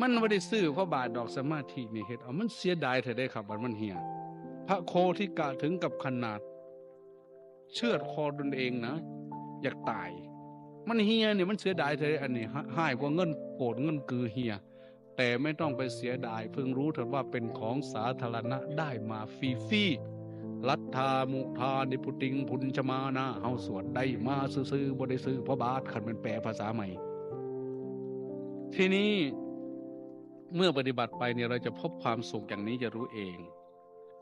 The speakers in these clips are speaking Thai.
มันไม่ได้ซื้อเพราะบาทดอกสมาธินี่เฮ็ดเอามันเสียดายเธอได้ครับมันมันเหี่ยพระโคที่กะถึงกับขนาด เชือดคอตนเองนะ อยากตาย มันเฮียเนี่ยมันเสียดายเธออันนี้ให้กว่าเงินโกดเงินกือเฮียแต่ไม่ต้องไปเสียดายเพิ่งรู้เถิดว่าเป็นของสาธารณะได้มาฟรีฟีรัฐามุทานิพุติงพุนชมานาเฮาสวดได้มาซื้อๆบ่ได้ซื้อเพราะบาทขันเป็นแปลภาษาใหม่ ทีนี้ เมื่อปฏิบัติไปเนี่ยเราจะพบความสุขอย่างนี้จะรู้เอง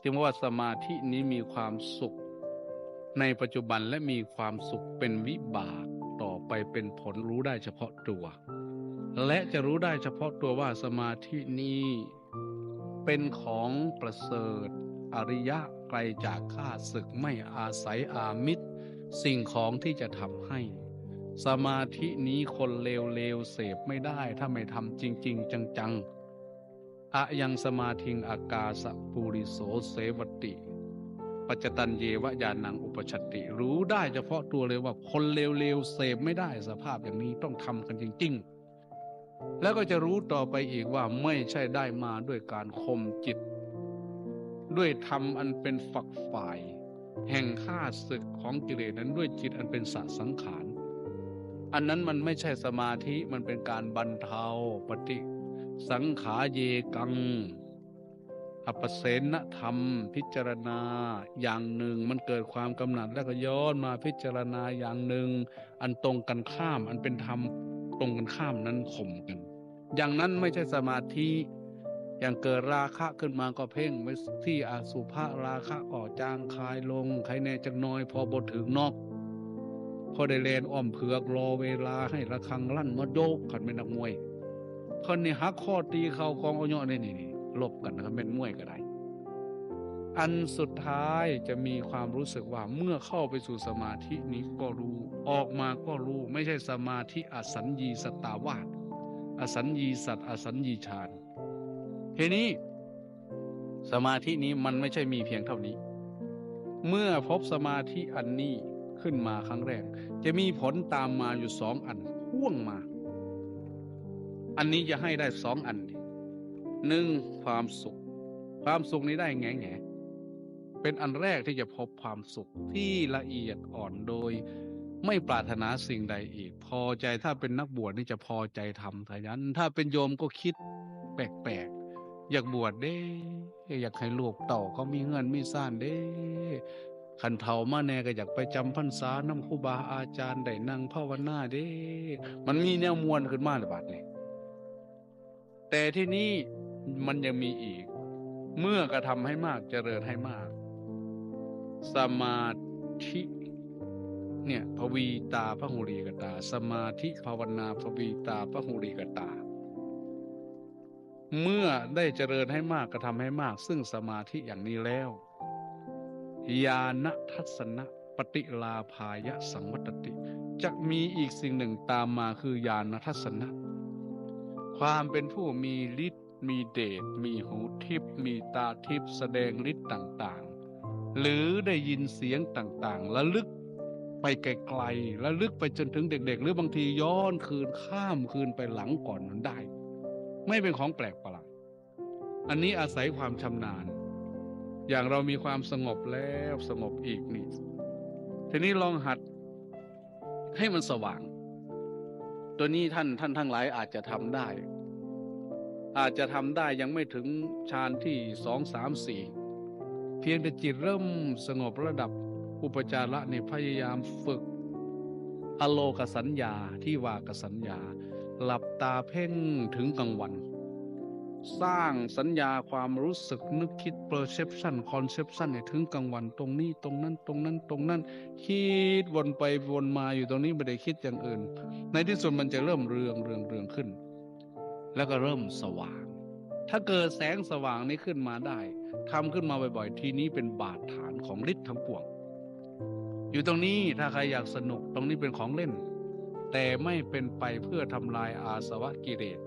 จึงว่าสมาธินี้มีความสุข ในปัจจุบันและมีความสุขเป็นวิบากต่อไปเป็นผลรู้ได้เฉพาะตัว และจะรู้ได้เฉพาะตัวว่าสมาธินี้เป็นของประเสริฐ อริยะไกลจากข้าศึกไม่อาศัยอามิตร สิ่งของที่จะทำให้ สมาธินี้คนเลวๆเสพไม่ได้ถ้าไม่ทำจริง ๆ จังๆ อะยังสมาธิงอากาสปุริโสเสวติ ปัจจตันเยวญาณังอุปชติรู้ได้เฉพาะตัวเลยว่าคนเลวๆเสพไม่ได้สภาพอย่างนี้ต้องทำกันจริง ๆ แล้วก็จะรู้ต่อไปอีกว่าไม่ใช่ได้มาด้วยการคมจิต ด้วยธรรมอันเป็นฝักฝ่าย แห่งข้าศึกของกิเลสนั้นด้วยจิตอันเป็นสัสังขารอันนั้นมันไม่ใช่สมาธิมันเป็นการบรรเทาปฏิ สังขาเยกัง อปเสนธรรม พิจารณาอย่างหนึ่ง มันเกิดความกำหนัดแล้วก็ย้อนมาพิจารณาอย่างหนึ่ง อันตรงกันข้าม อันเป็นธรรมตรงกันข้ามนั้นข่มกัน อย่างนั้นไม่ใช่สมาธิอย่างเกิดราคะขึ้นมาก็เพ่งไว้ที่อสุภะราคะออกจางคายลงใครแน่จักน้อยพอบทถึงนอก พอได้เลนอ้อมเผือกรอเวลาให้ระฆังลั่นมาโดกขันเป็นนักมวย คนนี้ฮักข้อตีเข่าของเอาเนาะนี่นี่ลบกันนะครับเป็นมวยก็ได้ อันสุดท้ายจะมีความรู้สึกว่าเมื่อเข้าไปสู่สมาธินี้ก็รู้ออกมาก็รู้ไม่ใช่สมาธิอสัญญีสตาวาสอสัญญีสัตอสัญญีฌานทีนี้สมาธินี้มันไม่ใช่มีเพียงเท่านี้ เมื่อพบสมาธิอันนี้ขึ้นมาครั้งแรก จะมีผลตามมาอยู่สองอันพ่วงมา อันนี้จะให้ได้สองอันหนึ่งความสุข ความสุขนี้ได้แง่แง่เป็นอันแรกที่จะพบความสุขที่ละเอียดอ่อนโดย ไม่ปรารถนาสิ่งใดอีก พอใจถ้าเป็นนักบวชนี่จะพอใจทำทายันถ้าเป็นโยมก็คิดแปลกๆ อยากบวชเด้ อยากให้ลูกเต่าเขามีเงินมีซ่านเด้ขันเทามาแน่ก็อยากไปจำพรรษาน้ำครูบาอาจารย์ได้นั่งภาวนาเด้ มันมีแนวมวลขึ้นมาหรือบัดนี่ย แต่ที่นี้มันยังมีอีก เมื่อกระทำให้มากเจริญให้มาก สมาธิเนี่ยภวีตาพระหุรีกตา สมาธิภาวนาภวีตาพระหุรีกตา เมื่อได้เจริญให้มากกระทำให้มาก ซึ่งสมาธิอย่างนี้แล้วญาณทัศนะปฏิลาภายะสังวัตติ จะมีอีกสิ่งหนึ่งตามมาคือญาณทัศนะ ความเป็นผู้มีฤทธิ์มีเดชมีหูทิพย์มีตาทิพย์แสดงฤทธิ์ต่างๆ หรือได้ยินเสียงต่างๆระลึกไปไกลๆระลึกไปจนถึงเด็ก ๆ หรือบางทีย้อนคืนข้ามคืนไปหลังก่อนนั้นได้ ไม่เป็นของแปลกประหลาดอันนี้อาศัยความชำนาญ อย่างเรามีความสงบแล้วสงบอีกนี่ทีนี้ลองหัดให้มันสว่าง ตัวนี้ท่านท่านทั้งหลายอาจจะทำได้ อาจจะทำได้ยังไม่ถึงฌานที่สองสามสี่เพียงแต่จิตเริ่มสงบระดับอุปจาระในพยายามฝึก อโลกสัญญาที่วากสัญญา หลับตาเพ่งถึงกลางวัน สร้างสัญญาความรู้สึกนึกคิด perception conception ถึงกลางวันตรงนี้ตรงนั้นตรงนั้นตรงนั้น คิดวนไปวนมาอยู่ตรงนี้ไม่ได้คิดอย่างอื่น ในที่สุดมันจะเริ่มเรืองเรืองเรืองขึ้น แล้วก็เริ่มสว่าง ถ้าเกิดแสงสว่างนี้ขึ้นมาได้ทำขึ้นมาบ่อยๆ ทีนี้เป็นบาดฐานของฤทธิ์ทั้งปวง อยู่ตรงนี้ถ้าใครอยากสนุกตรงนี้เป็นของเล่น แต่ไม่เป็นไปเพื่อทำลายอาสวะกิเลส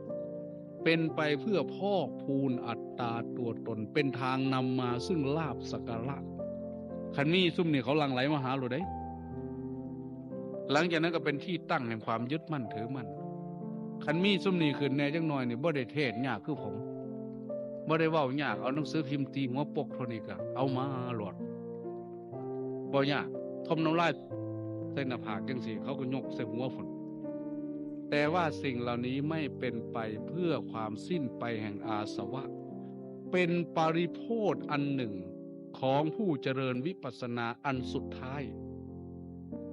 เป็นไปเพื่อพอกพูนอัตตาตัวตน เป็นทางนำมาซึ่งลาบสักการะคันนี้ซุ่มเนี่ยเขาลังไหลมาหาเราได้ หลังจากนั้นก็เป็นที่ตั้งแห่งความยึดมั่นถือมั่นคันมีซุมนี้ขึ้นแน่จังหน่อยนี่บ่ได้เทศยากคือผมบ่ได้ว้าวยากเอาหนังสือพิมพ์ตีหัวปกเท่านี้ก็เอามาหลดบ่ยากทมน้ำลายใส่หน้าผากจังซี่เขาก็ยกใส่หัวพุ่น แต่ว่าสิ่งเหล่านี้ไม่เป็นไปเพื่อความสิ้นไปแห่งอาสวะ เป็นปริโพธอันหนึ่งของผู้เจริญวิปัสสนาอันสุดท้าย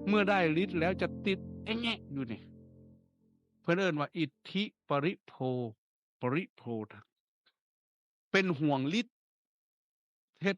เมื่อได้ฤทธิ์แล้วจะติดแงะอยู่เนี่ยเพื่อเอินว่าอิทธิปริโพปริโพทเป็นห่วงฤทธิ์เทศ